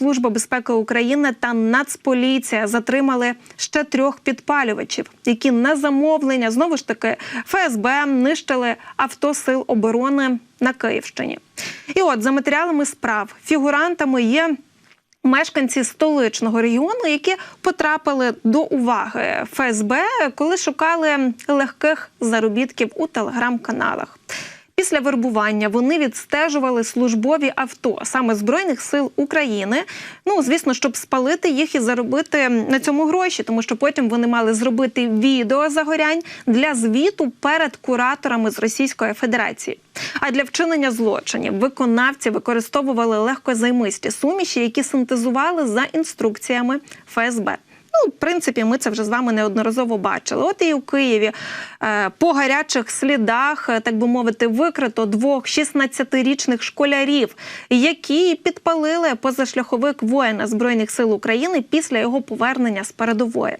Служба безпеки України та Нацполіція затримали ще трьох підпалювачів, які на замовлення знову ж таки ФСБ нищили авто сил оборони на Київщині. І от за матеріалами справ фігурантами є. Мешканці столичного регіону, які потрапили до уваги ФСБ, коли шукали легких заробітків у телеграм-каналах. Після вербування вони відстежували службові авто саме збройних сил України. Ну звісно, щоб спалити їх і заробити на цьому гроші, тому що потім вони мали зробити відео загорянь для звіту перед кураторами з Російської Федерації. А для вчинення злочинів виконавці використовували легкозаймисті суміші, які синтезували за інструкціями ФСБ. Ну, в принципі, ми це вже з вами неодноразово бачили. От і у Києві е, по гарячих слідах, е, так би мовити, викрито двох 16-річних школярів, які підпалили позашляховик воїна збройних сил України після його повернення з передової.